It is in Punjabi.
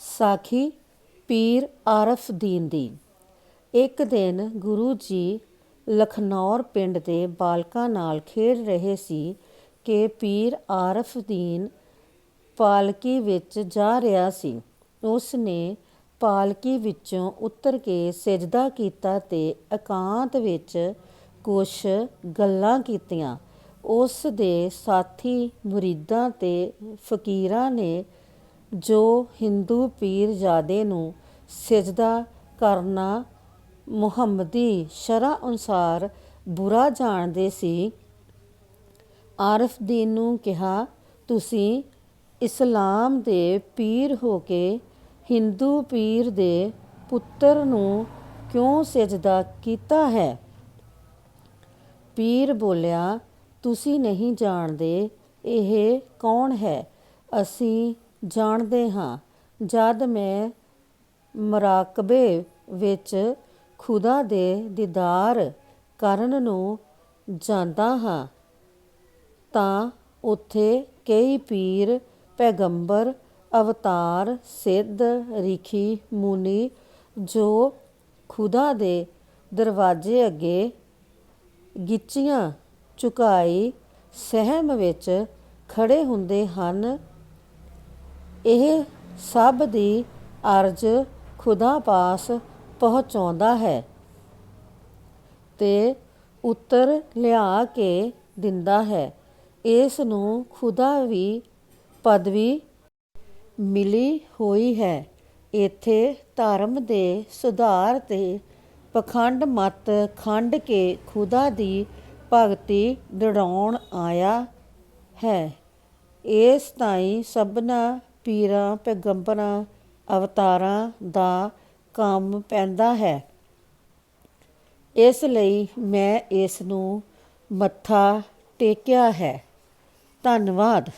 ਸਾਖੀ ਪੀਰ ਆਰਫਦੀਨ ਦੀ। ਇੱਕ ਦਿਨ ਗੁਰੂ ਜੀ ਲਖਨੌਰ ਪਿੰਡ ਦੇ ਬਾਲਕਾਂ ਨਾਲ ਖੇਡ ਰਹੇ ਸੀ ਕਿ ਪੀਰ ਆਰਫਦੀਨ ਪਾਲਕੀ ਵਿੱਚ ਜਾ ਰਿਹਾ ਸੀ। ਉਸ ਨੇ ਪਾਲਕੀ ਵਿੱਚੋਂ ਉਤਰ ਕੇ ਸਜਦਾ ਕੀਤਾ ਤੇ ਇਕਾਂਤ ਵਿੱਚ ਕੁਛ ਗੱਲਾਂ ਕੀਤੀਆਂ। ਉਸ ਦੇ ਸਾਥੀ ਮੁਰੀਦਾਂ ਤੇ ਫਕੀਰਾਂ ਨੇ ਜੋ ਹਿੰਦੂ ਪੀਰਜ਼ਾਦੇ ਨੂੰ ਸਜਦਾ ਕਰਨਾ ਮੁਹੰਮਦੀ ਸ਼ਰ੍ਹਾ ਅਨੁਸਾਰ ਬੁਰਾ ਜਾਣਦੇ ਸੀ ਆਰਫਦੀਨ ਨੂੰ ਕਿਹਾ, ਤੁਸੀਂ ਇਸਲਾਮ ਦੇ ਪੀਰ ਹੋ ਕੇ ਹਿੰਦੂ ਪੀਰ ਦੇ ਪੁੱਤਰ ਨੂੰ ਕਿਉਂ ਸਜਦਾ ਕੀਤਾ ਹੈ? ਪੀਰ ਬੋਲਿਆ, ਤੁਸੀਂ ਨਹੀਂ ਜਾਣਦੇ ਇਹ ਕੌਣ ਹੈ? ਅਸੀਂ ਜਾਣਦੇ ਹਾਂ। ਜਦ ਮੈਂ ਮਰਾਕਬੇ ਵਿੱਚ ਖੁਦਾ ਦੇ ਦੀਦਾਰ ਕਰਨ ਨੂੰ ਜਾਂਦਾ ਹਾਂ, ਤਾਂ ਉੱਥੇ ਕਈ ਪੀਰ, ਪੈਗੰਬਰ, ਅਵਤਾਰ, ਸਿੱਧ, ਰਿਖੀ, ਮੁਨੀ ਜੋ ਖੁਦਾ ਦੇ ਦਰਵਾਜ਼ੇ ਅੱਗੇ ਗਿੱਚੀਆਂ ਝੁਕਾਈ ਸਹਿਮ ਵਿੱਚ ਖੜੇ ਹੁੰਦੇ ਹਨ ਇਹ ਸਭ ਦੀ ਅਰਜ਼ ਖੁਦਾ ਪਾਸ ਪਹੁੰਚਾਉਂਦਾ ਹੈ ਤੇ ਉੱਤਰ ਲਿਆ ਕੇ ਦਿੰਦਾ ਹੈ। ਇਸ ਨੂੰ ਖੁਦਾ ਵੀ ਪਦਵੀ ਮਿਲੀ ਹੋਈ ਹੈ। ਇੱਥੇ ਧਰਮ ਦੇ ਸੁਧਾਰ ਤੇ ਪਖੰਡ ਮਤ ਖੰਡ ਕੇ ਖੁਦਾ ਦੀ ਭਗਤੀ ਦੜਾਉਣ ਆਇਆ ਹੈ। ਇਸ ਤਾਈਂ ਸਭਨਾ ਪੀਰਾਂ, ਪੈਗੰਬਰਾਂ, ਅਵਤਾਰਾਂ ਦਾ ਕੰਮ ਪੈਂਦਾ ਹੈ। ਇਸ ਲਈ ਮੈਂ ਇਸ ਨੂੰ ਮੱਥਾ ਟੇਕਿਆ ਹੈ। ਧੰਨਵਾਦ।